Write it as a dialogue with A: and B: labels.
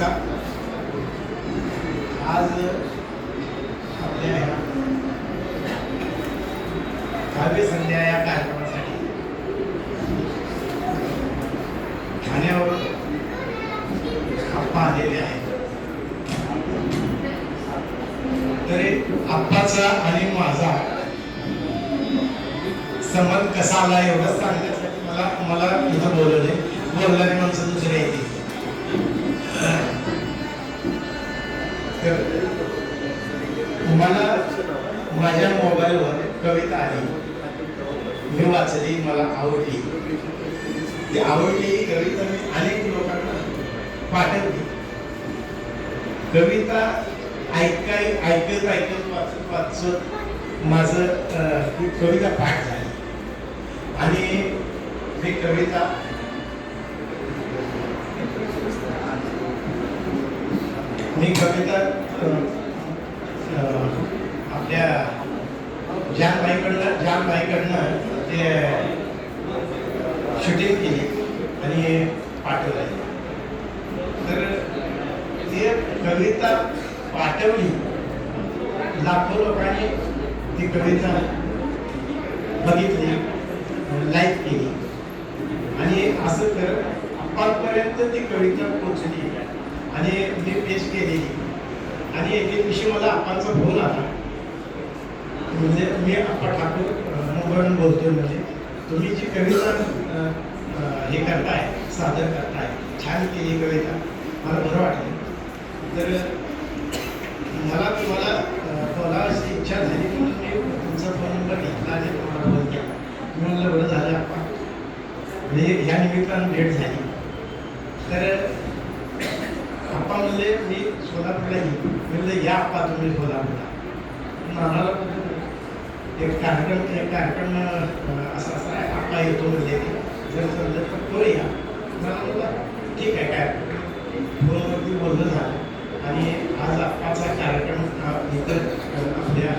A: नमस्कार. आज आपल्या काव्य संध्या या कार्यक्रमासाठी. ठाण्यावर आप्पा आलेले आहेत. तरी आप्पाचा आणि माझा संबंध कसा आला एवढंच सांगण्यासाठी मला मला इथं बोलवले. बोलल्याने तर तुम्हाला माझ्या मोबाईलवर कविता आली मी वाचली मला आवडली. ती आवडली ही कविता मी अनेक लोकांना पाठवली. कविता ऐकाय ऐकत ऐकत वाचत वाचत माझं कविता पाठ झाली. आणि ती कविता मी कविता आपल्या ज्या आपल्या जानबाईकडनं जानबाईकडनं ते शूटिंग केली आणि पाठवलं तर ते कविता पाठवली लाखो लोकांनी ती कविता बघितली लाईक केली. आणि असं तर आपणपर्यंत ती कविता पोचली आणि मी पेश केलेली. आणि एके दिवशी मला आपांचा फोन आला. म्हणजे मी आप्पा ठाकूर अं, बोलतोय म्हणजे. तुम्ही जी कविता हे करताय सादर करताय छान केली कविता. मला बरं वाटलं. तर मला तुम्हाला बोलायची इच्छा झाली म्हणून मी तुमचा फोन नंबर घेतला आणि तुम्हाला फोन केला मी म्हणलं बरं झालं आपण म्हणजे ह्या निमित्तानं भेट झाली. तर आप्पा म्हणले मी सोलापूरला येईल मी म्हणलं या आप्पा तुम्ही सोलापूरला आम्हाला एक कार्यक्रम एक कार्यक्रम असा असा आहे. आप्पा येतो म्हणजे जर समजा तर या मला ठीक आहे काय फोनवरती बोलणं झालं. आणि आज आप्पाचा कार्यक्रम इतर आपल्या